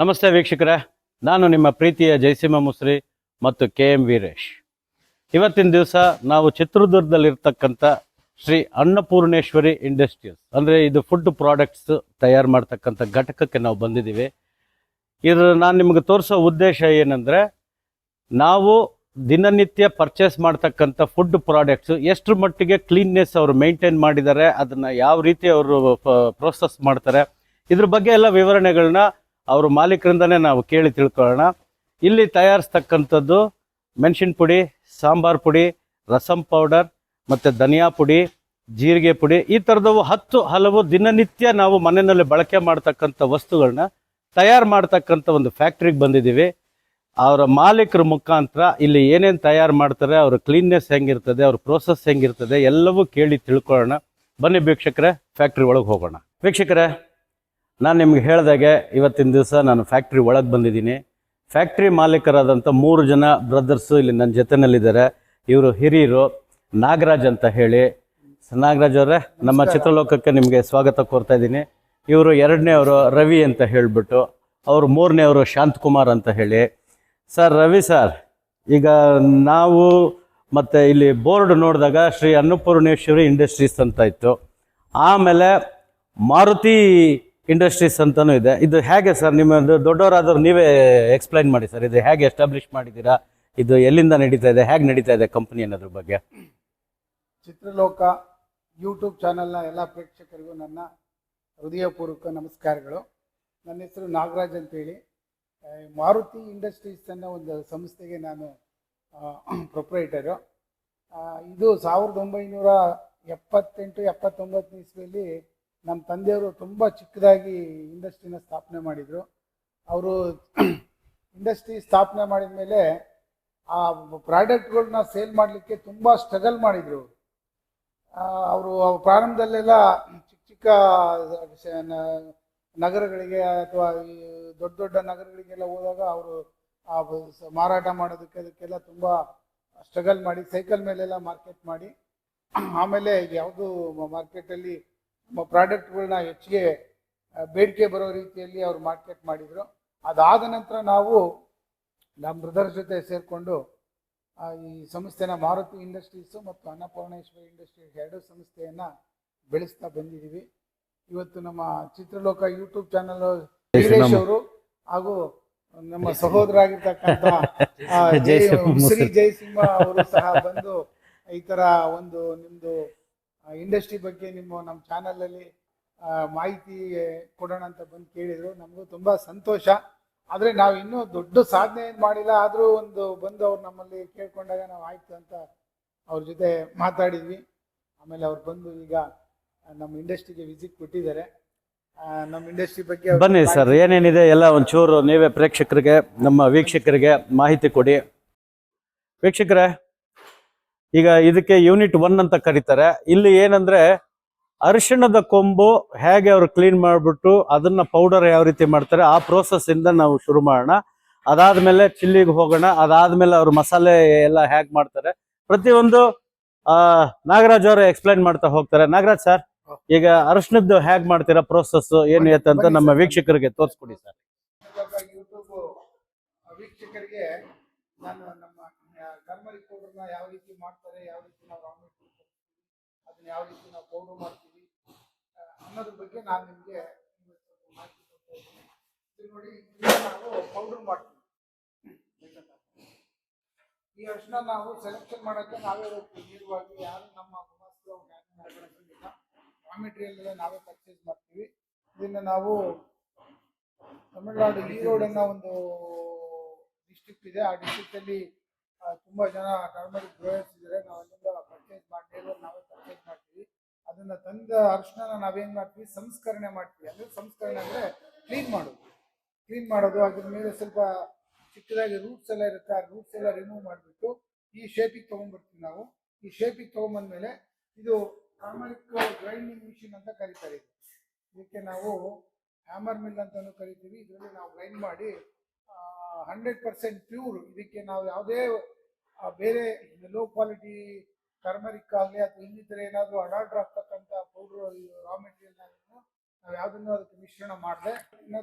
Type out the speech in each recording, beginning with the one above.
ನಮಸ್ತೆ ವೀಕ್ಷಕರೇ, ನಾನು ನಿಮ್ಮ ಪ್ರೀತಿಯ ಜಯಸಿಂಹ ಮುಸ್ರಿ ಮತ್ತು ಕೆ ಎಂ ವೀರೇಶ್. ಇವತ್ತಿನ ದಿವಸ ನಾವು ಚಿತ್ರದುರ್ಗದಲ್ಲಿರ್ತಕ್ಕಂಥ ಶ್ರೀ ಅನ್ನಪೂರ್ಣೇಶ್ವರಿ ಇಂಡಸ್ಟ್ರೀಸ್, ಅಂದರೆ ಇದು ಫುಡ್ ಪ್ರಾಡಕ್ಟ್ಸ್ ತಯಾರು ಮಾಡ್ತಕ್ಕಂಥ ಘಟಕಕ್ಕೆ ನಾವು ಬಂದಿದ್ದೀವಿ. ಇದು ನಾನು ನಿಮಗೆ ತೋರಿಸೋ ಉದ್ದೇಶ ಏನಂದರೆ, ನಾವು ದಿನನಿತ್ಯ ಪರ್ಚೇಸ್ ಮಾಡ್ತಕ್ಕಂಥ ಫುಡ್ ಪ್ರಾಡಕ್ಟ್ಸ್ ಎಷ್ಟರ ಮಟ್ಟಿಗೆ ಕ್ಲೀನ್ನೆಸ್ ಅವರು ಮೇಂಟೈನ್ ಮಾಡಿದ್ದಾರೆ, ಅದನ್ನು ಯಾವ ರೀತಿ ಅವರು ಪ್ರೋಸೆಸ್ ಮಾಡ್ತಾರೆ, ಇದ್ರ ಬಗ್ಗೆ ಎಲ್ಲ ವಿವರಣೆಗಳನ್ನ ಅವರು ಮಾಲೀಕರಿಂದನೇ ನಾವು ಕೇಳಿ ತಿಳ್ಕೊಳ್ಳೋಣ. ಇಲ್ಲಿ ತಯಾರಿಸ್ತಕ್ಕಂಥದ್ದು ಮೆಣಸಿನ ಪುಡಿ, ಸಾಂಬಾರ್ ಪುಡಿ, ರಸಂ ಪೌಡರ್ ಮತ್ತು ಧನಿಯಾ ಪುಡಿ, ಜೀರಿಗೆ ಪುಡಿ, ಈ ಥರದವು ಹತ್ತು ಹಲವು ದಿನನಿತ್ಯ ನಾವು ಮನೆಯಲ್ಲಿ ಬಳಕೆ ಮಾಡ್ತಕ್ಕಂಥ ವಸ್ತುಗಳನ್ನ ತಯಾರು ಮಾಡ್ತಕ್ಕಂಥ ಒಂದು ಫ್ಯಾಕ್ಟ್ರಿಗೆ ಬಂದಿದ್ದೀವಿ. ಅವರ ಮಾಲೀಕರ ಮುಖಾಂತರ ಇಲ್ಲಿ ಏನೇನು ತಯಾರು ಮಾಡ್ತಾರೆ, ಅವ್ರ ಕ್ಲೀನ್ನೆಸ್ ಹೆಂಗಿರ್ತದೆ, ಅವ್ರ ಪ್ರೋಸೆಸ್ ಹೆಂಗಿರ್ತದೆ ಎಲ್ಲವೂ ಕೇಳಿ ತಿಳ್ಕೊಳ್ಳೋಣ. ಬನ್ನಿ ವೀಕ್ಷಕರೇ, ಫ್ಯಾಕ್ಟ್ರಿ ಒಳಗೆ ಹೋಗೋಣ. ವೀಕ್ಷಕರೇ ನಾನು ನಿಮ್ಗೆ ಹೇಳಿದಾಗೆ ಇವತ್ತಿನ ದಿವಸ ನಾನು ಫ್ಯಾಕ್ಟ್ರಿ ಒಳಗೆ ಬಂದಿದ್ದೀನಿ. ಫ್ಯಾಕ್ಟ್ರಿ ಮಾಲೀಕರಾದಂಥ ಮೂರು ಜನ ಬ್ರದರ್ಸು ಇಲ್ಲಿ ನನ್ನ ಜೊತೆನಲ್ಲಿದ್ದಾರೆ. ಇವರು ಹಿರಿಯರು ನಾಗರಾಜ್ ಅಂತ ಹೇಳಿ. ನಾಗರಾಜ್ ಅವರೇ ನಮ್ಮ ಚಿತ್ರಲೋಕಕ್ಕೆ ನಿಮಗೆ ಸ್ವಾಗತ ಕೋರ್ತಾ ಇದ್ದೀನಿ. ಇವರು ಎರಡನೇ ಅವರು ರವಿ ಅಂತ ಹೇಳಿಬಿಟ್ಟು ಅವರು ಮೂರನೇ ಅವರು ಶಾಂತಕುಮಾರ್ ಅಂತ ಹೇಳಿ. ಸರ್ ರವಿ ಸರ್ ಈಗ ನಾವು ಮತ್ತು ಇಲ್ಲಿ ಬೋರ್ಡ್ ನೋಡಿದಾಗ ಶ್ರೀ ಅನ್ನಪೂರ್ಣೇಶ್ವರಿ ಇಂಡಸ್ಟ್ರೀಸ್ ಅಂತ ಇತ್ತು. ಆಮೇಲೆ ಮಾರುತಿ ಇಂಡಸ್ಟ್ರೀಸ್ ಅಂತಲೂ ಇದೆ. ಇದು ಹೇಗೆ ಸರ್ ನಿಮ್ಮ ದೊಡ್ಡವರಾದವ್ರು ನೀವೇ ಎಕ್ಸ್ಪ್ಲೈನ್ ಮಾಡಿ ಸರ್, ಇದು ಹೇಗೆ ಎಸ್ಟಾಬ್ಲಿಷ್ ಮಾಡಿದ್ದೀರಾ? ಇದು ಎಲ್ಲಿಂದ ನಡೀತಾ ಇದೆ, ಹೇಗೆ ನಡೀತಾ ಇದೆ ಕಂಪನಿ ಅನ್ನೋದ್ರ ಬಗ್ಗೆ? ಚಿತ್ರಲೋಕ ಯೂಟ್ಯೂಬ್ ಚಾನಲ್ನ ಎಲ್ಲ ಪ್ರೇಕ್ಷಕರಿಗೂ ನನ್ನ ಹೃದಯಪೂರ್ವಕ ನಮಸ್ಕಾರಗಳು. ನನ್ನ ಹೆಸರು ನಾಗರಾಜ್ ಅಂತೇಳಿ. ಮಾರುತಿ ಇಂಡಸ್ಟ್ರೀಸ್ ಅನ್ನೋ ಒಂದು ಸಂಸ್ಥೆಗೆ ನಾನು ಪ್ರೊಪ್ರೈಟರು ಇದು ಸಾವಿರದ ಒಂಬೈನೂರ ಎಪ್ಪತ್ತೆಂಟು, ಎಪ್ಪತ್ತೊಂಬತ್ತನೇ ಇಸ್ವಿಯಲ್ಲಿ ನಮ್ಮ ತಂದೆಯವರು ತುಂಬ ಚಿಕ್ಕದಾಗಿ ಇಂಡಸ್ಟ್ರಿನ ಸ್ಥಾಪನೆ ಮಾಡಿದರು. ಅವರು ಇಂಡಸ್ಟ್ರಿ ಸ್ಥಾಪನೆ ಮಾಡಿದ ಮೇಲೆ ಆ ಪ್ರಾಡಕ್ಟ್ಗಳನ್ನ ಸೇಲ್ ಮಾಡಲಿಕ್ಕೆ ತುಂಬ ಸ್ಟ್ರಗಲ್ ಮಾಡಿದರು. ಅವರು ಪ್ರಾರಂಭದಲ್ಲೆಲ್ಲ ಚಿಕ್ಕ ಚಿಕ್ಕ ನಗರಗಳಿಗೆ ಅಥವಾ ದೊಡ್ಡ ದೊಡ್ಡ ನಗರಗಳಿಗೆಲ್ಲ ಹೋದಾಗ ಅವರು ಆ ಮಾರಾಟ ಮಾಡೋದಕ್ಕೆ ಅದಕ್ಕೆಲ್ಲ ತುಂಬ ಸ್ಟ್ರಗಲ್ ಮಾಡಿ, ಸೈಕಲ್ ಮೇಲೆಲ್ಲ ಮಾರ್ಕೆಟ್ ಮಾಡಿ. ಆಮೇಲೆ ಯಾವುದು ಮಾರ್ಕೆಟಲ್ಲಿ ನಮ್ಮ ಪ್ರಾಡಕ್ಟ್ಗಳನ್ನ ಹೆಚ್ಚಿಗೆ ಬೇಡಿಕೆ ಬರೋ ರೀತಿಯಲ್ಲಿ ಅವರು ಮಾರ್ಕೆಟ್ ಮಾಡಿದರು. ಅದಾದ ನಂತರ ನಾವು ನಮ್ಮ ಬ್ರದರ್ ಜೊತೆ ಸೇರಿಕೊಂಡು ಈ ಸಂಸ್ಥೆನ ಮಾರುತಿ ಇಂಡಸ್ಟ್ರೀಸು ಮತ್ತು ಅನ್ನಪೂರ್ಣೇಶ್ವರಿ ಇಂಡಸ್ಟ್ರೀಸ್ ಎರಡು ಸಂಸ್ಥೆಯನ್ನು ಬೆಳೆಸ್ತಾ ಬಂದಿದ್ದೀವಿ. ಇವತ್ತು ನಮ್ಮ ಚಿತ್ರಲೋಕ ಯೂಟ್ಯೂಬ್ ಚಾನಲ್ ವೀರೇಶ್ ಅವರು ಹಾಗೂ ನಮ್ಮ ಸಹೋದರ ಆಗಿರ್ತಕ್ಕಂಥ ಶ್ರೀ ಜಯಸಿಂಹ ಅವರು ಸಹ ಬಂದು ಈ ತರ ಒಂದು ನಿಮ್ದು ಇಂಡಸ್ಟ್ರಿ ಬಗ್ಗೆ ನಿಮ್ಮ ನಮ್ಮ ಚಾನಲಲ್ಲಿ ಮಾಹಿತಿ ಕೊಡೋಣ ಅಂತ ಬಂದು ಕೇಳಿದರು. ನಮಗೂ ತುಂಬ ಸಂತೋಷ. ಆದರೆ ನಾವು ಇನ್ನೂ ದೊಡ್ಡ ಸಾಧನೆ ಏನು ಮಾಡಿಲ್ಲ ಆದರೂ ಒಂದು ಬಂದು ಅವ್ರು ನಮ್ಮಲ್ಲಿ ಕೇಳ್ಕೊಂಡಾಗ ನಾವು ಆಯ್ತು ಅಂತ ಅವ್ರ ಜೊತೆ ಮಾತಾಡಿದ್ವಿ. ಆಮೇಲೆ ಅವ್ರು ಬಂದು ಈಗ ನಮ್ಮ ಇಂಡಸ್ಟ್ರಿಗೆ ವಿಸಿಟ್ ಕೊಟ್ಟಿದ್ದಾರೆ. ನಮ್ಮ ಇಂಡಸ್ಟ್ರಿ ಬಗ್ಗೆ ಬನ್ನಿ ಸರ್ ಏನೇನಿದೆ ಎಲ್ಲ ಒಂಚೂರು ನೀವೇ ಪ್ರೇಕ್ಷಕರಿಗೆ ನಮ್ಮ ವೀಕ್ಷಕರಿಗೆ ಮಾಹಿತಿ ಕೊಡಿ. ವೀಕ್ಷಕರೇ ಈಗ ಇದಕ್ಕೆ ಯೂನಿಟ್ ಒನ್ ಅಂತ ಕರೀತಾರೆ. ಇಲ್ಲಿ ಏನಂದ್ರೆ ಅರಿಶಿಣದ ಕೊಂಬು ಹೇಗೆ ಅವರು ಕ್ಲೀನ್ ಮಾಡಿಬಿಟ್ಟು ಅದನ್ನ ಪೌಡರ್ ಯಾವ ರೀತಿ ಮಾಡ್ತಾರೆ ಆ ಪ್ರೋಸೆಸ್ ಇಂದ ನಾವು ಶುರು ಮಾಡೋಣ. ಅದಾದ್ಮೇಲೆ ಚಿಲ್ಲಿಗೆ ಹೋಗೋಣ. ಅದಾದ್ಮೇಲೆ ಅವ್ರು ಮಸಾಲೆ ಎಲ್ಲ ಹೇಗೆ ಮಾಡ್ತಾರೆ. ಪ್ರತಿಯೊಂದು, ಆ, ನಾಗರಾಜ್ ಅವರು ಎಕ್ಸ್ಪ್ಲೈನ್ ಮಾಡ್ತಾ ಹೋಗ್ತಾರೆ. ನಾಗರಾಜ್ ಸರ್ ಈಗ ಅರಿಶಿಣದ್ದು ಹೇಗ್ ಮಾಡ್ತೀರಾ ಪ್ರೋಸೆಸ್ ಏನು ಐತೆ ಅಂತ ನಮ್ಮ ವೀಕ್ಷಕರಿಗೆ ತೋರಿಸ್ಕೊಡಿ ಸರ್ ವೀಕ್ಷಕರಿಗೆ ನಾನು ಟರ್ಮರಿಕ್ ಪೌಡರ್ನ ಯಾವ ರೀತಿ ಮಾಡ್ತಾರೆ, ಯಾವ ರೀತಿ ನಾವು raw ಮೆಟೀರಿಯಲ್ ಅದನ್ನ ಯಾವ ರೀತಿ ನಾವು ಪೌಡರ್ ಮಾಡ್ತೀವಿ ಅನ್ನೋದ್ರ ಬಗ್ಗೆ ನಾನು ನಿಮಗೆ ಮಾಹಿತಿ ನೋಡಿ ನಾವು ಪೌಡರ್ ಮಾಡ್ತೀವಿ. ಈ ಅರ್ಶನ ನಾವು ಸೆಲೆಕ್ಷನ್ ಮಾಡೋಕ್ಕೆ ನಾವೇ ಹೋಗ್ತೀವಿ. ನೇರವಾಗಿ ಯಾರು ನಮ್ಮ ಗುಮಾಸ್ತರು ರಾ ಮೆಟೀರಿಯಲ್ ನಾವೇ ಪರ್ಚೇಸ್ ಮಾಡ್ತೀವಿ. ಇದನ್ನ ನಾವು ತಮಿಳುನಾಡು ಈರೋಡ್ ಅನ್ನೋ ಒಂದು ಡಿಸ್ಟಿಕ್ ಇದೆ. ಆ ಡಿಸ್ಟಿಕ್ ಅಲ್ಲಿ ತುಂಬಾ ಜನ ಟರ್ಮರಿಕ್ ಗ್ರೋಯರ್ಸ್ ಇದ್ದಾರೆ ನಾವು ಅಲ್ಲಿಂದ ಪರ್ಚೇಸ್ ಮಾಡಿ ನಾವೇ ಪರ್ಚೇಸ್ ಮಾಡ್ತೀವಿ. ಅದನ್ನ ತಂದ ಅರಿಶಿನ ನಾವೇನ್ ಮಾಡ್ತೀವಿ? ಸಂಸ್ಕರಣೆ ಮಾಡ್ತೀವಿ. ಅಂದ್ರೆ ಸಂಸ್ಕರಣೆ ಅಂದ್ರೆ ಕ್ಲೀನ್ ಮಾಡೋದು. ಕ್ಲೀನ್ ಮಾಡೋದು, ಅದ್ರ ಮೇಲೆ ಸ್ವಲ್ಪ ಚಿಕ್ಕದಾಗಿ ರೂಟ್ಸ್ ಎಲ್ಲ ಇರುತ್ತೆ. ಆ ರೂಟ್ಸ್ ಎಲ್ಲ ರಿಮೂವ್ ಮಾಡಿಬಿಟ್ಟು ಈ ಶೇಪಿಗೆ ತಗೊಂಡ್ಬಿಡ್ತೀವಿ ನಾವು. ಈ ಶೇಪಿಗೆ ತೊಗೊಂಬಂದ್ಮೇಲೆ ಇದು ಟರ್ಮರಿಕ್ ಗ್ರೈಂಡಿಂಗ್ ಮಿಷಿನ್ ಅಂತ ಕರೀತಾರೆ ಇದು. ಇದಕ್ಕೆ ನಾವು ಹ್ಯಾಮರ್ ಮಿಲ್ ಅಂತಾನು ಕರಿತೀವಿ. ಇದರಲ್ಲಿ ನಾವು ಗ್ರೈಂಡ್ ಮಾಡಿ ಹಂಡ್ರೆಡ್ ಪರ್ಸೆಂಟ್ ಪ್ಯೂರ್ ಇದಕ್ಕೆ ನಾವು ಯಾವುದೇ ಆ, ಬೇರೆ ಲೋ ಕ್ವಾಲಿಟಿ ಟರ್ಮರಿಕ್ ಆಗಲಿ ಅಥವಾ ಇನ್ನಿತರ ಏನಾದರೂ ಅಡಾಲ್ಟ್ರ್ ಆಗ್ತಕ್ಕಂಥ ಪೌಡ್ರ್ ರಾ ಮೆಟೀರಿಯಲ್ ನಾವು ಯಾವುದನ್ನು ಅದಕ್ಕೆ ಮಿಶ್ರಣ ಮಾಡದೆ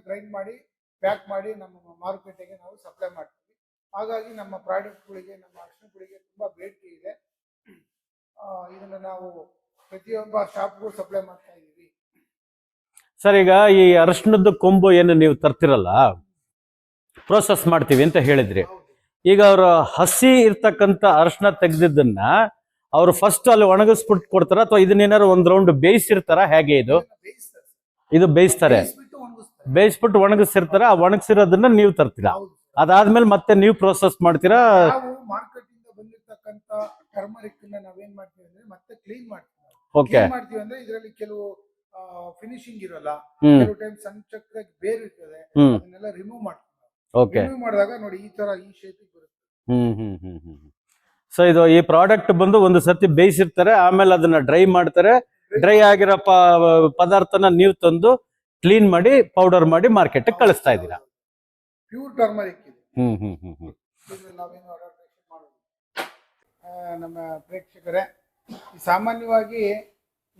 ಗ್ರೈಂಡ್ ಮಾಡಿ ಪ್ಯಾಕ್ ಮಾಡಿ ನಮ್ಮ ಮಾರುಕಟ್ಟೆಗೆ ನಾವು ಸಪ್ಲೈ ಮಾಡ್ತೀವಿ. ಹಾಗಾಗಿ ನಮ್ಮ ಪ್ರಾಡಕ್ಟ್ಗಳಿಗೆ ನಮ್ಮ ಅರ್ಶನಗಳಿಗೆ ತುಂಬ ಬೇಡಿಕೆ ಇದೆ. ಇದನ್ನು ನಾವು ಪ್ರತಿಯೊಬ್ಬ ಶಾಪ್ಗೂ ಸಪ್ಲೈ ಮಾಡ್ತಾ ಇದ್ದೀವಿ. ಸರ್ ಈಗ ಈ ಅರಿಶಿಣದ ಕೊಂಬು ಏನು ನೀವು ತರ್ತಿರಲ್ಲ? ಪ್ರೋಸೆಸ್ ಮಾಡ್ತೀವಿ ಅಂತ ಹೇಳಿದ್ರಿ. ಈಗ ಅವರು ಹಸಿ ಇರ್ತಕ್ಕಂಥ ಅರ್ಶನ ತೆಗೆದಿದ್ದನ್ನ ಅವರು ಫಸ್ಟ್ ಅಲ್ಲಿ ಒಣಗಿಸ್ಬಿಟ್ಟು ಕೊಡ್ತಾರ? ಅಥವಾ ಇದನ್ನೇನಾದ್ರು ಒಂದ್ ರೌಂಡ್ ಬೇಯಿಸಿರ್ತಾರ? ಹೇಗೆ ಇದು? ಇದು ಬೇಯಿಸ್ತಾರೆ. ಬೇಯಿಸ್ಬಿಟ್ಟು ಒಣಗಿಸಿರ್ತಾರ. ಆ ಒಣಗಿಸಿರೋದನ್ನ ನೀವು ತರ್ತೀರಾ? ಅದಾದ್ಮೇಲೆ ಮತ್ತೆ ನೀವು ಪ್ರೋಸೆಸ್ ಮಾಡ್ತೀರಾ? ಮಾರ್ಕೆಟ್ ಇಂದ ಬಂದಿರತಕ್ಕಂತ ಟರ್ಮರಿಕ್ನ ನಾವೇನ್ ಮಾಡ್ತೀವಿ ಅಂದ್ರೆ ಮತ್ತೆ ಕ್ಲೀನ್ ಮಾಡ್ತೀವಿ ಓಕೆ ಕ್ಲೀನ್ ಮಾಡ್ತೀವಿ ಅಂದ್ರೆ ಇದರಲ್ಲಿ ಕೆಲವು ಫಿನಿಶಿಂಗ್ ಇರಲ್ಲ. ಕೆಲವು ಟೈಮ್ ಸಣ್ಣ ಬೇರೆ ಬೇರ್ ಇರ್ತದೆ ಅದನ್ನೆಲ್ಲ ರಿಮೂವ್ ಮಾಡ್ತೀವಿ. ಓಕೆ ಮಾಡಿದಾಗ ನೋಡಿ ಈ ತರ ಈ ಶೇಪ್ ಬರುತ್ತೆ. ಹ್ಮ್ ಹ್ಮ್ ಹ್ಮ್ ಹ್ಮ್ ಸೊ ಇದು ಈ ಪ್ರಾಡಕ್ಟ್ ಬಂದು ಒಂದು ಸರ್ತಿ ಬೇಯಿಸಿರ್ತಾರೆ ಆಮೇಲೆ ಅದನ್ನ ಡ್ರೈ ಮಾಡ್ತಾರೆ. ಡ್ರೈ ಆಗಿರೋ ಪ- ಪದಾರ್ಥನ ನೀವು ತಂದು ಕ್ಲೀನ್ ಮಾಡಿ ಪೌಡರ್ ಮಾಡಿ ಮಾರ್ಕೆಟ್ ಕಳಿಸ್ತಾ ಇದ್ದೀರಾ? ಪ್ಯೂರ್ ಟರ್ಮರಿಕ್ ಇದೆ. ಹ್ಮ್ ಹ್ಮ್ ಹ್ಮ್ ನಾವೇನು ನಮ್ಮ ಪ್ರೇಕ್ಷಕರೇ ಸಾಮಾನ್ಯವಾಗಿ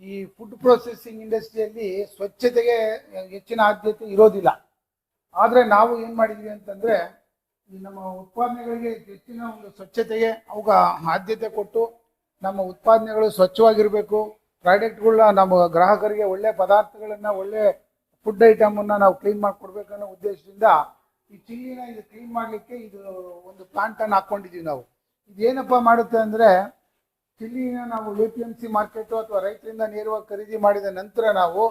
ಈ ಫುಡ್ ಪ್ರೊಸೆಸಿಂಗ್ ಇಂಡಸ್ಟ್ರಿಯಲ್ಲಿ ಸ್ವಚ್ಛತೆಗೆ ಹೆಚ್ಚಿನ ಆದ್ಯತೆ ಇರೋದಿಲ್ಲ. ಆದರೆ ನಾವು ಏನು ಮಾಡಿದ್ವಿ ಅಂತಂದ್ರೆ ಈ ನಮ್ಮ ಉತ್ಪಾದನೆಗಳಿಗೆ ಹೆಚ್ಚಿನ ಒಂದು ಸ್ವಚ್ಛತೆಗೆ ಅವಾಗ ಆದ್ಯತೆ ಕೊಟ್ಟು ನಮ್ಮ ಉತ್ಪಾದನೆಗಳು ಸ್ವಚ್ಛವಾಗಿರಬೇಕು. ಪ್ರಾಡಕ್ಟ್ಗಳನ್ನ ನಮ್ಮ ಗ್ರಾಹಕರಿಗೆ ಒಳ್ಳೆ ಪದಾರ್ಥಗಳನ್ನು, ಒಳ್ಳೆ ಫುಡ್ ಐಟಮನ್ನು ನಾವು ಕ್ಲೀನ್ ಮಾಡಿಕೊಡ್ಬೇಕು ಅನ್ನೋ ಉದ್ದೇಶದಿಂದ ಈ ಚಿಲ್ಲಿನ ಇದು ಕ್ಲೀನ್ ಮಾಡಲಿಕ್ಕೆ ಇದು ಒಂದು ಪ್ಲಾಂಟ್ ಅನ್ನು ಹಾಕೊಂಡಿದೀವಿ ನಾವು. ಇದೇನಪ್ಪ ಮಾಡುತ್ತೆ ಅಂದ್ರೆ ಚಿಲ್ಲಿನ ನಾವು A P M C market ಅಥವಾ ರೈತರಿಂದ ನೇರವಾಗಿ ಖರೀದಿ ಮಾಡಿದ ನಂತರ ನಾವು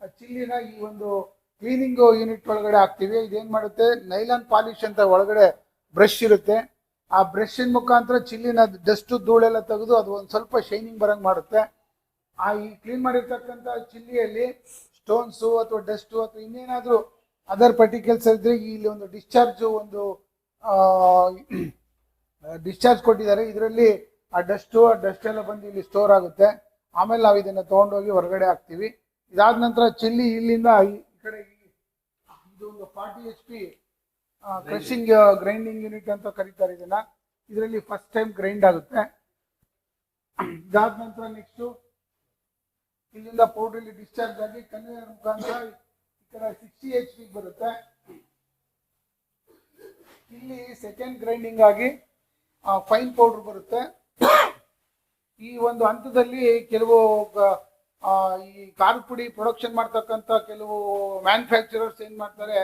ಆ ಚಿಲ್ಲಿನ ಈ ಒಂದು ಕ್ಲೀನಿಂಗ್ ಯೂನಿಟ್ ಒಳಗಡೆ ಹಾಕ್ತೀವಿ. ಇದೇನು ಮಾಡುತ್ತೆ? ನೈಲಾನ್ ಪಾಲಿಶ್ ಅಂತ ಒಳಗಡೆ ಬ್ರಷ್ ಇರುತ್ತೆ. ಆ ಬ್ರಷಿನ ಮುಖಾಂತರ ಚಿಲ್ಲಿನ ಡಸ್ಟ್ ಧೂಳೆಲ್ಲ ತೆಗೆದು ಅದು ಒಂದು ಸ್ವಲ್ಪ ಶೈನಿಂಗ್ ಬರಂಗ್ ಮಾಡುತ್ತೆ. ಆ ಈ ಕ್ಲೀನ್ ಮಾಡಿರ್ತಕ್ಕಂಥ ಚಿಲ್ಲಿಯಲ್ಲಿ ಸ್ಟೋನ್ಸು ಅಥವಾ ಡಸ್ಟು ಅಥವಾ ಇನ್ನೇನಾದರೂ ಅದರ್ ಪರ್ಟಿಕಲ್ಸ್ ಇದ್ರೆ ಇಲ್ಲಿ ಒಂದು ಡಿಸ್ಚಾರ್ಜ್ ಒಂದು ಡಿಸ್ಚಾರ್ಜ್ ಕೊಟ್ಟಿದ್ದಾರೆ. ಇದರಲ್ಲಿ ಆ ಡಸ್ಟು ಆ ಡಸ್ಟ್ ಎಲ್ಲ ಬಂದು ಇಲ್ಲಿ ಸ್ಟೋರ್ ಆಗುತ್ತೆ. ಆಮೇಲೆ ನಾವು ಇದನ್ನ ತೊಗೊಂಡೋಗಿ ಹೊರಗಡೆ ಹಾಕ್ತೀವಿ. ಇದಾದ ನಂತರ ಚಿಲ್ಲಿ ಇಲ್ಲಿಂದ ಕಡೆ ಒಂದು forty H P crushing grinding unit ಅಂತ ಕರೀತಾರೆ ಇದನ್ನ. ಇದರಲ್ಲಿ ಫಸ್ಟ್ ಟೈಮ್ ಗ್ರೈಂಡ್ ಆಗುತ್ತೆ. ಇದಾದ ನಂತರ ನೆಕ್ಸ್ಟ್ ಇಲ್ಲಿಂದ ಪೌಡರ್ ಇಲ್ಲಿ ಡಿಸ್ಚಾರ್ಜ್ ಆಗಿ ಕನ್ವೇಯರ್ ಮುಖಾಂತರ ಈ ಕಡೆ ಸಿಕ್ಸ್ಟಿ ಎಚ್ ಪಿ ಬರುತ್ತೆ. ಇಲ್ಲಿ ಸೆಕೆಂಡ್ ಗ್ರೈಂಡಿಂಗ್ ಆಗಿ ಫೈನ್ ಪೌಡರ್ ಬರುತ್ತೆ. ಈ ಒಂದು ಹಂತದಲ್ಲಿ ಕೆಲವು ಈ ಖಾರದ ಪುಡಿ ಪ್ರೊಡಕ್ಷನ್ ಮಾಡ್ತಕ್ಕಂಥ ಕೆಲವು ಮ್ಯಾನುಫ್ಯಾಕ್ಚರರ್ಸ್ ಏನು ಮಾಡ್ತಾರೆ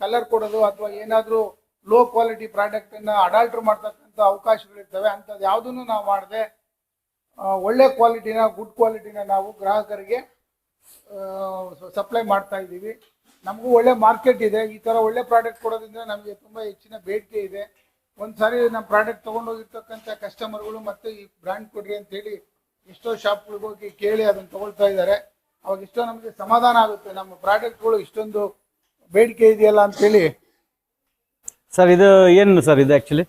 ಕಲರ್ ಕೊಡೋದು ಅಥವಾ ಏನಾದರೂ ಲೋ ಕ್ವಾಲಿಟಿ ಪ್ರಾಡಕ್ಟ್ ಅಡಾಲ್ಟ್ರ್ ಮಾಡ್ತಕ್ಕಂಥ ಅವಕಾಶಗಳಿರ್ತವೆ. ಅಂಥದ್ದು ಯಾವುದನ್ನು ನಾವು ಮಾಡದೆ ಒಳ್ಳೆ ಕ್ವಾಲಿಟಿನ ಗುಡ್ ಕ್ವಾಲಿಟಿನ ನಾವು ಗ್ರಾಹಕರಿಗೆ ಸಪ್ಲೈ ಮಾಡ್ತಾ ಇದ್ದೀವಿ. ನಮಗೂ ಒಳ್ಳೆ ಮಾರ್ಕೆಟ್ ಇದೆ. ಈ ಥರ ಒಳ್ಳೆ ಪ್ರಾಡಕ್ಟ್ ಕೊಡೋದ್ರಿಂದ ನಮಗೆ ತುಂಬ ಹೆಚ್ಚಿನ ಬೇಡಿಕೆ ಇದೆ. ಒಂದ್ಸಾರಿ ನಮ್ಮ ಪ್ರಾಡಕ್ಟ್ ತೊಗೊಂಡೋಗಿರ್ತಕ್ಕಂಥ ಕಸ್ಟಮರ್ಗಳು ಮತ್ತೆ ಈ ಬ್ರ್ಯಾಂಡ್ ಕೊಡ್ರಿ ಅಂತ ಹೇಳಿ ಎಷ್ಟೋ ಶಾಪ್ಗಳಿಗೆ ಹೋಗಿ ಕೇಳಿ ಅದನ್ನು ತಗೊಳ್ತಾ ಇದ್ದಾರೆ. ಅವಾಗ ಎಷ್ಟೋ ನಮಗೆ ಸಮಾಧಾನ ಆಗುತ್ತೆ. ನಮ್ಮ ಪ್ರಾಡಕ್ಟ್ಗಳು ಇಷ್ಟೊಂದು ಬೇಡಿಕೆ ಇದೆಯಲ್ಲ ಅಂತೇಳಿ ಸರ್ ಇದು ಏನು ಸರ್ ಇದು ಆಕ್ಚುಲಿ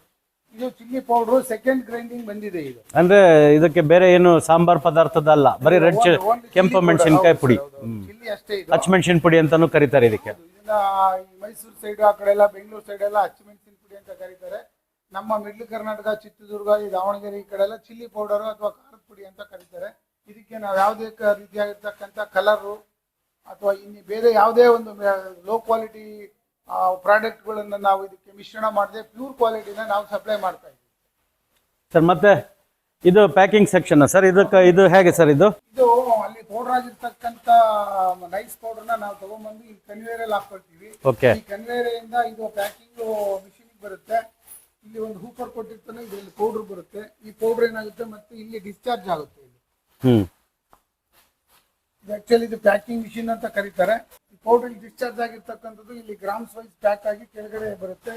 ಇದು ಚಿಲ್ಲಿ ಪೌಡ್ರು ಸೆಕೆಂಡ್ ಗ್ರೈಂಡಿಂಗ್ ಬಂದಿದೆ ಇದು. ಅಂದ್ರೆ ಇದಕ್ಕೆ ಬೇರೆ ಏನು ಸಾಂಬಾರ್ ಪದಾರ್ಥದ ಅಲ್ಲ ಬರೀ ರೆಡ್ only ಕೆಂಪು chilli ಮೆಣಸಿನಕಾಯಿ ಪುಡಿ. ಹ್ಮ್. ಚಿಲ್ಲಿ ಅಷ್ಟೇ ಇದು. ಹಚ್ಮೆಣಸಿನ ಪುಡಿ ಅಂತಾನು ಕರೀತಾರೆ ಇದಕ್ಕೆ. ಇದನ್ನ ಈ ಮೈಸೂರು ಸೈಡ್ ಆ ಕಡೆ ಎಲ್ಲ ಬೆಂಗಳೂರು ಸೈಡ್ ಎಲ್ಲ ಹಚ್ಚಿಮೆಣಸಿನ ಪುಡಿ ಅಂತ ಕರೀತಾರೆ. ನಮ್ಮ ಮಿಡ್ಲ್ ಕರ್ನಾಟಕ ಚಿತ್ರದುರ್ಗ ಈ ದಾವಣಗೆರೆ ಈ ಕಡೆ ಎಲ್ಲ ಚಿಲ್ಲಿ ಪೌಡರ್ ಅಥವಾ ಖಾರದ ಪುಡಿ ಅಂತ ಕರೀತಾರೆ. ಇದಕ್ಕೆ ನಾವು ಯಾವುದೇ ರೀತಿಯಾಗಿರ್ತಕ್ಕಂಥ ಕಲರು ಅಥವಾ ಇನ್ನು ಬೇರೆ ಯಾವುದೇ ಒಂದು ಲೋ ಕ್ವಾಲಿಟಿ ಪ್ರಾಡಕ್ಟ್ಗಳನ್ನು ನಾವು ಇದಕ್ಕೆ ಮಿಶ್ರಣ ಮಾಡದೆ ಪ್ಯೂರ್ ಕ್ವಾಲಿಟಿನ ನಾವು ಸಪ್ಲೈ ಮಾಡ್ತಾ ಇದ್ದೀವಿ. ಸರ್ ಮತ್ತೆ ಇದು ಪ್ಯಾಕಿಂಗ್ ಸೆಕ್ಷನ್ ಸರ್? ಇದಕ್ಕೆ ಇದು ಹೇಗೆ ಸರ್ ಇದು? ಇದು ಅಲ್ಲಿ ಪೌಡರ್ ಆಗಿರ್ತಕ್ಕಂಥ ನೈಸ್ ಪೌಡರ್ನ ನಾವು ತಗೊಂಡ್ಬಂದು ಇಲ್ಲಿ ಕನ್ವೇರಲ್ಲಿ ಹಾಕೊಳ್ತೀವಿ ಓಕೆ ಈ ಕನ್ವೇರ್ ಇದು ಪ್ಯಾಕಿಂಗ್ ಮಿಷಿನ್ ಬರುತ್ತೆ. ಇಲ್ಲಿ ಒಂದು ಹೂಪರ್ ಕೊಟ್ಟಿರ್ತಾನೆ ಇದರಲ್ಲಿ ಪೌಡರ್ ಬರುತ್ತೆ. ಈ ಪೌಡರ್ ಏನಾಗುತ್ತೆ ಮತ್ತೆ ಇಲ್ಲಿ ಡಿಸ್ಚಾರ್ಜ್ ಆಗುತ್ತೆ ಇಲ್ಲಿ. ಹ್ಮ್. ಇದು ಆಕ್ಚುಲಿ ಇದು ಪ್ಯಾಕಿಂಗ್ ಮಿಷಿನ್ ಅಂತ ಕರೀತಾರೆ. ಈ ಪೌಡರ್ ಡಿಸ್ಚಾರ್ಜ್ ಆಗಿರ್ತಕ್ಕಂಥದ್ದು ಇಲ್ಲಿ ಗ್ರಾಮ್ಸ್ ವೈಸ್ ಪ್ಯಾಕ್ ಆಗಿ ಕೆಳಗಡೆ ಬರುತ್ತೆ.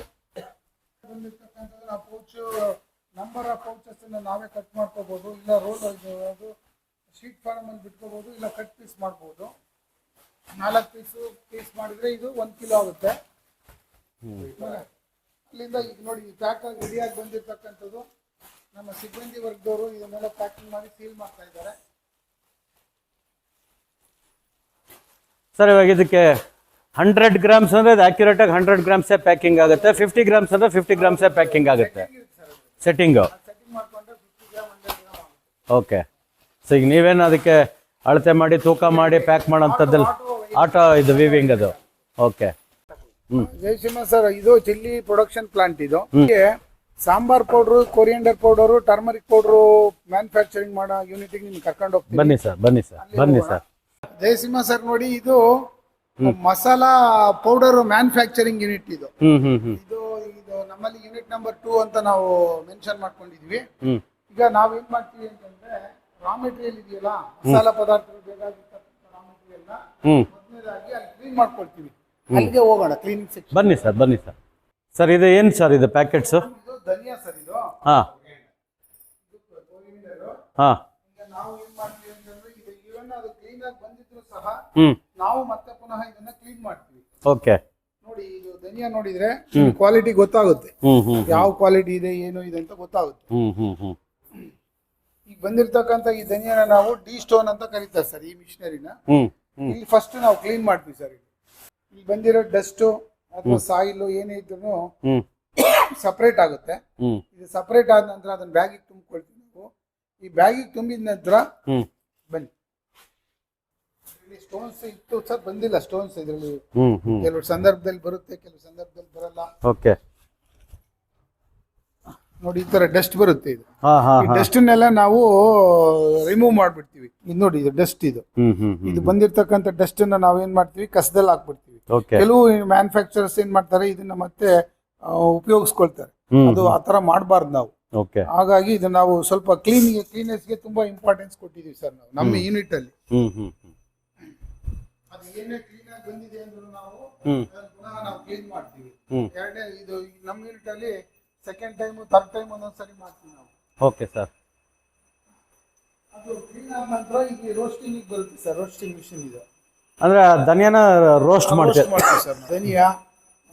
ಬಂದಿರ್ತಕ್ಕಂಥದ್ದು ನಾವು ಪೌಚ್ ನಂಬರ್ ಆಫ್ ಪೌಚಸ್ ಅನ್ನ ನಾವೇ ಕಟ್ ಮಾಡ್ಕೋಬಹುದು ಇಲ್ಲ ರೋಲ್ ಅದು ಶೀಟ್ ಫಾರ್ಮ್ ಅಲ್ಲಿ ಬಿಟ್ಕೋಬಹುದು ಇಲ್ಲ ಕಟ್ ಪೀಸ್ ಮಾಡ್ಬೋದು. ನಾಲ್ಕು ಪೀಸು ಪೀಸ್ ಮಾಡಿದ್ರೆ ಇದು ಒಂದು ಕಿಲೋ ಆಗುತ್ತೆ. ಅಲ್ಲಿಂದ ಈಗ ನೋಡಿ ಪ್ಯಾಕ್ ಆಗಿ ರೆಡಿಯಾಗಿ ಬಂದಿರ್ತಕ್ಕಂಥದ್ದು ನಮ್ಮ ಸಿಬ್ಬಂದಿ ವರ್ಗದವರು ಇದನ್ನೆಲ್ಲ ಪ್ಯಾಕಿಂಗ್ ಮಾಡಿ ಸೀಲ್ ಮಾಡ್ತಾ ಇದ್ದಾರೆ. ಸರ್ ಇವಾಗ ಇದಕ್ಕೆ ಹಂಡ್ರೆಡ್ ಗ್ರಾಮ್ಸ್ ಅಂದ್ರೆ ಅದು ಅಕ್ಯುರೇಟ್ ಆಗಿ ಹಂಡ್ರೆಡ್ ಗ್ರಾಮ್ಸೇ ಪ್ಯಾಕಿಂಗ್ ಆಗುತ್ತೆ. ಫಿಫ್ಟಿ ಗ್ರಾಮ್ಸ್ ಅಂದ್ರೆ ಫಿಫ್ಟಿ ಗ್ರಾಮ್ಸೇ ಪ್ಯಾಕಿಂಗ್ ಆಗುತ್ತೆ. ಸೆಟ್ಟಿಂಗು ಓಕೆ ಸೊ ಈಗ ನೀವೇನು ಅದಕ್ಕೆ ಅಳತೆ ಮಾಡಿ ತೂಕ ಮಾಡಿ ಪ್ಯಾಕ್ ಮಾಡೋಂಥದ್ದಲ್ಲಿ ಆಟೋ ಇದು ವಿವಿಂಗ್ ಅದು. ಓಕೆ ಜಯಸಿಂಹ ಸರ್ ಇದು ಚಿಲ್ಲಿ ಪ್ರೊಡಕ್ಷನ್ ಪ್ಲಾಂಟ್ ಇದು. ಹೀಗೆ sambar powder coriander powder turmeric powder manufacturing ಮಾಡೋ ಯೂನಿಟಿಗೆ ನಿಮ್ಗೆ ಕರ್ಕೊಂಡು ಹೋಗ್ತೀನಿ. ಬನ್ನಿ ಸರ್ ಬನ್ನಿ ಸರ್ ಬನ್ನಿ ಸರ್. ಜಯಸಿಂಹ ಸರ್ ನೋಡಿ ಇದು ಮಸಾಲಾ ಪೌಡರ್ ಮ್ಯಾನುಫ್ಯಾಕ್ಚರಿಂಗ್ ಯೂನಿಟ್ ಇದು. ಇದು ಇದು ನಮ್ಮಲ್ಲಿ ಯೂನಿಟ್ ನಂಬರ್ ಟೂ ಅಂತ ನಾವು ಮೆನ್ಷನ್ ಮಾಡ್ಕೊಂಡಿದ್ವಿ. ಈಗ ನಾವ್ ಏನ್ ಮಾಡ್ತೀವಿ ಅಂತಂದ್ರೆ ರಾ ಮೆಟೀರಿಯಲ್ ಇದೆಯಲ್ಲ ಮಸಾಲಾ ಪದಾರ್ಥಗಳು ಬೇಕಾಗಿರ್ತಕ್ಕಂಥ ರಾ ಮೆಟೀರಿಯಲ್ ಮೊದಲನೇದಾಗಿ ಅಲ್ಲಿ ಕ್ಲೀನ್ ಮಾಡ್ಕೊಳ್ತೀವಿ. ಅಲ್ಲಿಗೆ ಹೋಗೋಣ ಕ್ಲೀನಿಂಗ್ ಸೆಕ್ಷನ್ ಬನ್ನಿ ಸರ್ ಬನ್ನಿ ಸರ್. ಸರ್ ಇದು ಏನು ಸರ್ ಇದು ಪ್ಯಾಕೆಟ್ಸು ಇದು ಧನಿಯಾ ಸರ್ ಇದು. ಹಾಂ. ಹಾಂ. ಈಗ ನಾವು ಏನ್ ಮಾಡ್ತೀವಿ ಅಂತಂದ್ರೆ ಇದು ಇವನ್ ಅದು ಕ್ಲೀನ್ ಆಗಿ ಬಂದಿದ್ರು ಸಹ ಹ್ಞೂ ನಾವು ಮತ್ತೆ ಪುನಃ ಇದನ್ನ ಕ್ಲೀನ್ ಮಾಡ್ತೀವಿ. ಓಕೆ. ನೋಡಿ ಇದು ಧನಿಯಾ ನೋಡಿದ್ರೆ ಕ್ವಾಲಿಟಿ ಗೊತ್ತಾಗುತ್ತೆ. ಹ್ಞೂ ಹ್ಞೂ ಯಾವ ಕ್ವಾಲಿಟಿ ಇದೆ ಏನು ಇದೆ ಅಂತ ಗೊತ್ತಾಗುತ್ತೆ. ಹ್ಞೂ ಹ್ಞೂ ಹ್ಞೂ ಈಗ ಬಂದಿರ್ತಕ್ಕಂಥ ಈ ಧನಿಯಾನ ನಾವು ಡಿ ಸ್ಟೋನ್ ಅಂತ ಕರೀತಾರೆ ಸರ್ ಈ ಮಿಷನರಿನ ಹ್ಞೂ ಇಲ್ಲಿ ಫಸ್ಟ್ ನಾವು ಕ್ಲೀನ್ ಮಾಡ್ತೀವಿ ಸರ್ ಇಲ್ಲಿ ಬಂದಿರೋ ಡಸ್ಟು ಅಥವಾ ಸಾಯಿಲು ಏನೇ ಇದ್ರು ಸಪ್ರೇಟ್ ಆಗುತ್ತೆ. ಇದು ಸಪರೇಟ್ ಆದ ನಂತರ ಅದನ್ನ ಬ್ಯಾಗಿಗೆ ತುಂಬಿಕೊಳ್ತೀವಿ ನಾವು. ಈ ಬ್ಯಾಗಿಗೆ ತುಂಬಿದ ನಂತರ ಬನ್ನಿ. ಇಲ್ಲಿ ಸ್ಟೋನ್ಸ್ ಇತ್ತು ಸರ್ ಬಂದಿಲ್ಲ ಸ್ಟೋನ್ಸ್ ಇದರಲ್ಲಿ. ಕೆಲವು ಸಂದರ್ಭದಲ್ಲಿ ಬರುತ್ತೆ ಕೆಲವು ಸಂದರ್ಭದಲ್ಲಿ ಬರಲ್ಲ. ಓಕೆ ನೋಡಿ ಈ ತರ ಡಸ್ಟ್ ಬರುತ್ತೆ ಇದು. ಹಾ ಹಾ ಈ ಹಾಂ. ನಾವು ರಿಮೂವ್ ಮಾಡ್ಬಿಡ್ತೀವಿ. ಇದು ನೋಡಿ ಇದು ಡಸ್ಟ್ ಇದು. ಇದು ಬಂದಿರ್ತಕ್ಕಂಥ ಡಸ್ಟ್ ಅನ್ನ ನಾವೇನ್ ಮಾಡ್ತೀವಿ? ಕಸದಲ್ಲಿ ಹಾಕ್ಬಿಡ್ತೀವಿ. ಓಕೆ ಕೆಲವು ಮ್ಯಾನುಫ್ಯಾಕ್ಚರರ್ಸ್ ಏನ್ ಮಾಡ್ತಾರೆ? ಇದನ್ನ ಮತ್ತೆ ಆ, ಉಪಯೋಗಿಸ್ಕೊಳ್ತಾರೆ. ಅದು ಆ ತರ ಮಾಡಬಾರ್ದು ನಾವು. ಓಕೆ ಹಾಗಾಗಿ ಇದು ನಾವು ಸ್ವಲ್ಪ ಕ್ಲೀನ್ ಕ್ಲೀನೆಸ್ಗೆ ತುಂಬಾ ಇಂಪಾರ್ಟೆನ್ಸ್ ಕೊಟ್ಟಿದೀವಿ ಸರ್ ನಾವು ನಮ್ಮ ಯೂನಿಟ್ ಅಲ್ಲಿ. ಅದು ಏನೇ ಕ್ಲೀನ್ ಆಗಿ ಬಂದಿದೆ ಅಂದ್ರೂ ನಾವು ಹ್ಮ್. ಅದನ್ನ ಪುನಃ ನಾವು ಕ್ಲೀನ್ ಮಾಡ್ತೀವಿ. ಎರಡನೇ ಇದು ಈ ನಮ್ಮ ಯೂನಿಟ್ ಅಲ್ಲಿ ಸೆಕೆಂಡ್ ಟೈಮ್ ಥರ್ಡ್ ಟೈಮ್ ಒಂದೊಂದ್ಸರಿ ಮಾಡ್ತೀವಿ ನಾವು. ಓಕೆ ಸರ್ ಅದು ಕ್ಲೀನ್ ಆದ ನಂತರ ಈಗ ರೋಸ್ಟಿಂಗ್ ಬರುತ್ತೆ ಸರ್ ರೋಸ್ಟಿಂಗ್ ಮಿಷಿನ್ ಇದೆ. ಅಂದ್ರೆ ಧನಿಯಾನ ರೋಸ್ಟ್ ಮಾಡ್ತೀವಿ. ಮಾಡ್ತೀವಿ ಸರ್ ಧನಿಯಾ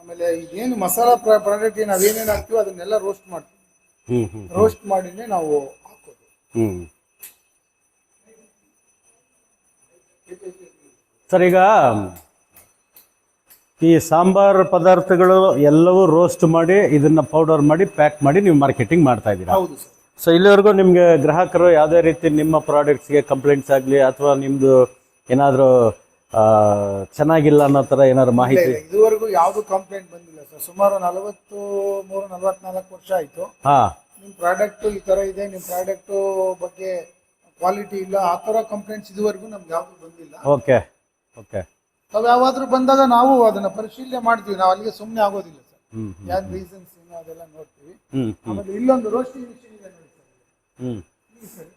ಆಮೇಲೆ ಇದೇನು ಮಸಾಲಾ ಪ್ರಾಡಕ್ಟ್ ನಾವು ಏನೇನು ಹಾಕ್ತೀವೋ ಅದನ್ನೆಲ್ಲ ರೋಸ್ಟ್ ಮಾಡ್ತೀವಿ. ಹ್ಞೂ ಹ್ಞೂ ರೋಸ್ಟ್ ಮಾಡಿನೇ ನಾವು ಹಾಕೋದು. ಹ್ಞೂ ಸರ್ ಈಗ ಈ ಸಾಂಬಾರ್ ಪದಾರ್ಥಗಳು ಎಲ್ಲವೂ ರೋಸ್ಟ್ ಮಾಡಿ ಇದನ್ನ ಪೌಡರ್ ಮಾಡಿ ಪ್ಯಾಕ್ ಮಾಡಿ ನೀವು ಮಾರ್ಕೆಟಿಂಗ್ ಮಾಡ್ತಾ ಇದ್ದೀರಾ. ಹೌದು ಸರ್. ಸೊ ಇಲ್ಲಿವರೆಗೂ ನಿಮಗೆ ಗ್ರಾಹಕರು ಯಾವುದೇ ರೀತಿ ನಿಮ್ಮ ಪ್ರಾಡಕ್ಟ್ಸ್ಗೆ ಕಂಪ್ಲೇಂಟ್ಸ್ ಆಗಲಿ ಅಥವಾ ನಿಮ್ಮದು ಏನಾದರೂ ಚೆನ್ನಾಗಿಲ್ಲ ಅನ್ನೋ ಥರ ಏನಾದ್ರು ಇಲ್ಲ, ಮಾಹಿತಿ? ಇಲ್ಲ, ಇದುವರೆಗೂ ಯಾವುದು ಕಂಪ್ಲೇಂಟ್ ಬಂದಿಲ್ಲ ಸರ್. ಸುಮಾರು ನಲವತ್ತು ಮೂರು ನಲವತ್ನಾಲ್ಕು ವರ್ಷ ಆಯ್ತು. ಹಾಂ. ನಿಮ್ಮ ಪ್ರಾಡಕ್ಟ್ ಈ ತರ ಇದೆ ನಿಮ್ಮ ಪ್ರಾಡಕ್ಟ್ ಬಗ್ಗೆ ಕ್ವಾಲಿಟಿ ಇಲ್ಲ. ಆ ತರ ಕಂಪ್ಲೇಂಟ್ಸ್ ಇದುವರೆಗೂ ನಮ್ಗೆ ಯಾವುದು ಬಂದಿಲ್ಲ. ಓಕೆ ಓಕೆ ಅವು ಯಾವಾದ್ರೂ ಬಂದಾಗ ನಾವು ಅದನ್ನ ಪರಿಶೀಲನೆ ಮಾಡ್ತೀವಿ. ನಾವು ಅಲ್ಲಿಗೆ ಸುಮ್ಮನೆ ಆಗೋದಿಲ್ಲ ಸರ್. ಯಾವ್ದು ರೀಸನ್ಸ್ ಏನು ಅದೆಲ್ಲ ನೋಡ್ತೀವಿ. ಆಮೇಲೆ ಇಲ್ಲೊಂದು ರೋಸ್ಟಿಂಗ್ ಮಿಷಿನ್ ಇದೆ ನೋಡಿ ಇಲ್ಲಿ ಸರ್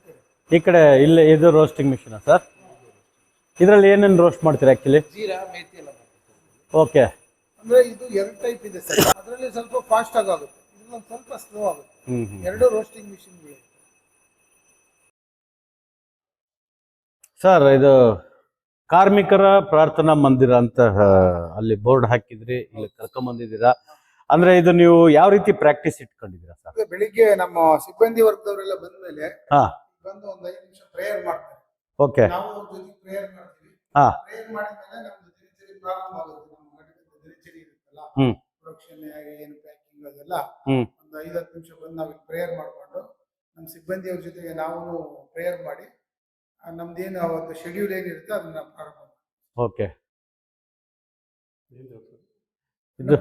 ಈ ಕಡೆ ಇಲ್ಲ ಇದು ರೋಸ್ಟಿಂಗ್ ಮಿಷಿನಾ ಸರ್? ಇದರಲ್ಲಿ ಏನೇನು ರೋಸ್ಟ್ ಮಾಡ್ತೀರಾ ಆ್ಯಕ್ಚುಲಿ ಜೀರಾ ಮೇಥಿ ಎಲ್ಲ ಓಕೆ ಅಂದ್ರೆ ಇದು ಎರಡು ಟೈಪ್ ಇದೆ ಸರ್. ಅದರಲ್ಲಿ ಸ್ವಲ್ಪ ಫಾಸ್ಟ್ ಆಗಿ ಆಗುತ್ತೆ. ಇದ್ರಲ್ಲಿ ಸ್ವಲ್ಪ ಸ್ಲೋ ಆಗುತ್ತೆ. ಹ್ಞೂ ಹ್ಞೂ ಎರಡು ರೋಸ್ಟಿಂಗ್ ಮಿಷಿನ್ಗಳು ಸರ್ ಇದು ಕಾರ್ಮಿಕರ ಪ್ರಾರ್ಥನಾ ಮಂದಿರ ಅಂತ ಅಲ್ಲಿ ಬೋರ್ಡ್ ಹಾಕಿದ್ರಿ ಇಲ್ಲಿ ಕರ್ಕೊಂಬಂದಿದ್ದೀರಾ? ಅಂದ್ರೆ ಇದು ನೀವು ಯಾವ ರೀತಿ ಪ್ರಾಕ್ಟೀಸ್ ಇಟ್ಕೊಂಡಿದ್ದೀರಾ ಸರ್? ಅದೇ ಬೆಳಿಗ್ಗೆ ನಮ್ಮ ಸಿಬ್ಬಂದಿ ವರ್ಗದವರೆಲ್ಲ ಬಂದ್ಮೇಲೆ ಹಾ. ಬಂದು ಒಂದು ಐದು ನಿಮಿಷ ಪ್ರೇಯರ್ ಮಾಡ್ತಾರೆ. ಓಕೆ. ನಾವು ಅವ್ರ ಜೊತೆ ಪ್ರೇಯರ್ ಮಾಡ್ತೀವಿ. ಹಾ. ಪ್ರೇಯರ್ ಮಾಡಿದ್ಮೇಲೆ ನಮ್ಮ ದಿನಚರಿ ಪ್ರಾರಂಭ ಆಗುತ್ತೆ. ನಮ್ಮ ಘಟಕದ ದಿನಚರಿ ಇರುತ್ತಲ್ಲ ಹ್ಮ್. ಪ್ರೊಡಕ್ಷನ್ ಏನು ಪ್ಯಾಕಿಂಗ್ ಅದೆಲ್ಲ ಹ್ಮ್. ಒಂದು ಐದು ಹತ್ತು ನಿಮಿಷ ಬಂದು ನಾವು ಪ್ರೇಯರ್ ಮಾಡ್ಕೊಂಡು ನಮ್ಮ ಸಿಬ್ಬಂದಿಯವ್ರ ಜೊತೆಗೆ ನಾವು ಪ್ರೇಯರ್ ಮಾಡಿ ನಮ್ದೇನು ಅವತ್ತು ಶೆಡ್ಯೂಲ್ ಏನಿರುತ್ತೆ ಅದನ್ನ ಪ್ರಾರಂಭ. ಓಕೆ. ಇದು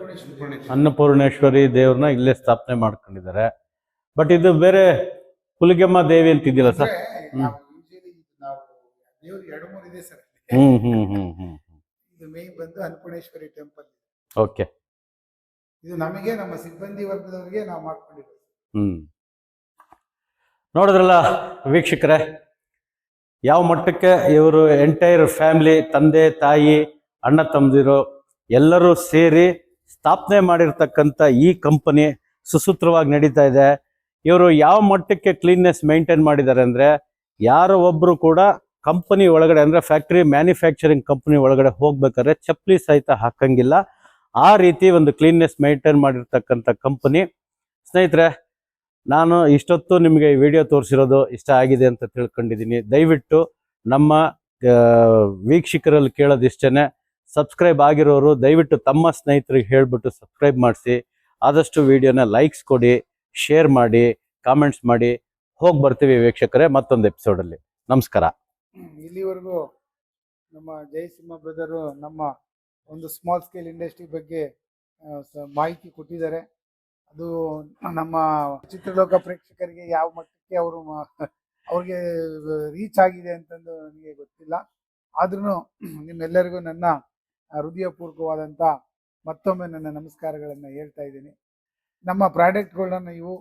ಅನ್ನಪೂರ್ಣೇಶ್ವರಿ. ದೇವ್ರನ್ನ ಇಲ್ಲೇ ಸ್ಥಾಪನೆ ಮಾಡ್ಕೊಂಡಿದ್ದಾರೆ. ಬಟ್ ಇದು ಬೇರೆ ಹುಲಿಗೆಮ್ಮ ದೇವಿ ಅಂತ ಇದೆಯಲ್ಲ ಸರ್ ನಾವು usually ನಾವು ದೇವ್ರು ಎರಡು ಮೂರು ಇದೆ ಸರ್ ಹ್ಮ್ ಹ್ಮ್ ಹ್ಮ್ ಹ್ಮ್ ಇದು ಮೇನ್ ಬಂದು ಅನ್ನಪೂರ್ಣೇಶ್ವರಿ ಟೆಂಪಲ್ ಓಕೆ. ಇದು ನಮಗೆ ನಮ್ಮ ಸಿಬ್ಬಂದಿ ವರ್ಗದವರಿಗೆ ನಾವು ಮಾಡ್ಕೊಂಡಿರೋದು. ಹ್ಮ್. ನೋಡಿದ್ರಲ್ಲ ವೀಕ್ಷಕರೇ ಯಾವ ಮಟ್ಟಕ್ಕೆ ಇವರು ಎಂಟೈರ್ ಫ್ಯಾಮಿಲಿ ತಂದೆ, ತಾಯಿ, ಅಣ್ಣ, ತಮ್ಮದಿರು ಎಲ್ಲರೂ ಸೇರಿ ಸ್ಥಾಪನೆ ಮಾಡಿರ್ತಕ್ಕಂಥ ಈ ಕಂಪನಿ ಸುಸೂತ್ರವಾಗಿ ನಡೀತಾ ಇದೆ. ಇವರು ಯಾವ ಮಟ್ಟಕ್ಕೆ ಕ್ಲೀನ್ನೆಸ್ ಮೇಂಟೈನ್ ಮಾಡಿದ್ದಾರೆ ಅಂದರೆ ಯಾರೋ ಒಬ್ಬರು ಕೂಡ ಕಂಪನಿ ಒಳಗಡೆ ಅಂದರೆ ಫ್ಯಾಕ್ಟರಿ ಮ್ಯಾನುಫ್ಯಾಕ್ಚರಿಂಗ್ ಕಂಪನಿ ಒಳಗಡೆ ಹೋಗ್ಬೇಕಾದ್ರೆ ಚಪ್ಪಲಿ ಸಹಿತ ಹಾಕಂಗಿಲ್ಲ. ಆ ರೀತಿ ಒಂದು ಕ್ಲೀನ್ನೆಸ್ ಮೇಂಟೈನ್ ಮಾಡಿರ್ತಕ್ಕಂಥ ಕಂಪನಿ ಸ್ನೇಹಿತರೆ ನಾನು ಇಷ್ಟೊತ್ತು ನಿಮಗೆ ಈ ವಿಡಿಯೋ ತೋರಿಸಿರೋದು ಇಷ್ಟ ಆಗಿದೆ ಅಂತ ತಿಳ್ಕೊಂಡಿದ್ದೀನಿ. ದಯವಿಟ್ಟು ನಮ್ಮ ವೀಕ್ಷಕರಲ್ಲಿ ಕೇಳೋದಿಷ್ಟೇ ಸಬ್ಸ್ಕ್ರೈಬ್ ಆಗಿರೋರು ದಯವಿಟ್ಟು ತಮ್ಮ ಸ್ನೇಹಿತರಿಗೆ ಹೇಳಿಬಿಟ್ಟು ಸಬ್ಸ್ಕ್ರೈಬ್ ಮಾಡಿಸಿ, ಆದಷ್ಟು ವಿಡಿಯೋನ ಲೈಕ್ಸ್ ಕೊಡಿ, ಶೇರ್ ಮಾಡಿ, ಕಾಮೆಂಟ್ಸ್ ಮಾಡಿ. ಹೋಗಿ ಬರ್ತೀವಿ ವೀಕ್ಷಕರೇ ಮತ್ತೊಂದು ಎಪಿಸೋಡಲ್ಲಿ. ನಮಸ್ಕಾರ. ಇಲ್ಲಿವರೆಗೂ ನಮ್ಮ ಜಯಸಿಂಹ ಬ್ರದರು ನಮ್ಮ ಒಂದು ಸ್ಮಾಲ್ ಸ್ಕೇಲ್ ಇಂಡಸ್ಟ್ರಿ ಬಗ್ಗೆ ಮಾಹಿತಿ ಕೊಟ್ಟಿದ್ದಾರೆ. ಅದು ನಮ್ಮ ಚಿತ್ರಲೋಕ ಪ್ರೇಕ್ಷಕರಿಗೆ ಯಾವ ಮಟ್ಟಕ್ಕೆ ಅವರು ಅವ್ರಿಗೆ ರೀಚ್ ಆಗಿದೆ ಅಂತಂದು ನನಗೆ ಗೊತ್ತಿಲ್ಲ. ಆದ್ರೂ ನಿಮ್ಮೆಲ್ಲರಿಗೂ ನನ್ನ ಹೃದಯಪೂರ್ವಕವಾದಂಥ ಮತ್ತೊಮ್ಮೆ ನನ್ನ ನಮಸ್ಕಾರಗಳನ್ನು ಹೇಳ್ತಾ ಇದ್ದೀನಿ. ನಮ್ಮ ಪ್ರಾಡಕ್ಟ್ಗಳನ್ನ ನೀವು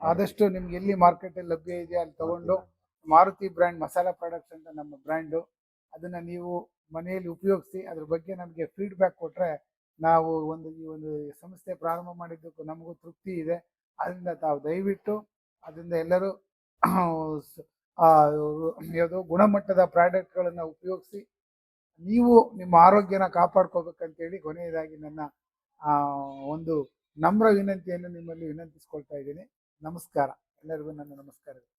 ಆದಷ್ಟು ನಿಮ್ಗೆ ಎಲ್ಲಿ ಮಾರ್ಕೆಟಲ್ಲಿ ಲಭ್ಯ ಇದೆ ಅಲ್ಲಿ ತಗೊಂಡು ಮಾರುತಿ ಬ್ರ್ಯಾಂಡ್ ಮಸಾಲಾ ಪ್ರಾಡಕ್ಟ್ಸ್ ಅಂತ ನಮ್ಮ ಬ್ರ್ಯಾಂಡು ಅದನ್ನ ನೀವು ಮನೆಯಲ್ಲಿ ಉಪಯೋಗಿಸಿ ಅದ್ರ ಬಗ್ಗೆ ನಮಗೆ ಫೀಡ್ಬ್ಯಾಕ್ ಕೊಟ್ರೆ ನಾವು ಒಂದು ಈ ಒಂದು ಸಂಸ್ಥೆ ಪ್ರಾರಂಭ ಮಾಡಿದ್ದಕ್ಕೂ ನಮಗೂ ತೃಪ್ತಿ ಇದೆ. ಅದರಿಂದ ತಾವು ದಯವಿಟ್ಟು ಅದರಿಂದ ಎಲ್ಲರೂ ಯಾವುದೋ ಗುಣಮಟ್ಟದ ಪ್ರಾಡಕ್ಟ್ಗಳನ್ನು ಉಪಯೋಗಿಸಿ ನೀವು ನಿಮ್ಮ ಆರೋಗ್ಯನ ಕಾಪಾಡ್ಕೋಬೇಕಂತೇಳಿ ಕೊನೆಯದಾಗಿ ನನ್ನ ಒಂದು ನಮ್ರ ವಿನಂತಿಯನ್ನು ನಿಮ್ಮಲ್ಲಿ ವಿನಂತಿಸ್ಕೊಳ್ತಾ ಇದ್ದೀನಿ. ನಮಸ್ಕಾರ. ಎಲ್ಲರಿಗೂ ನನ್ನ ನಮಸ್ಕಾರಗಳು.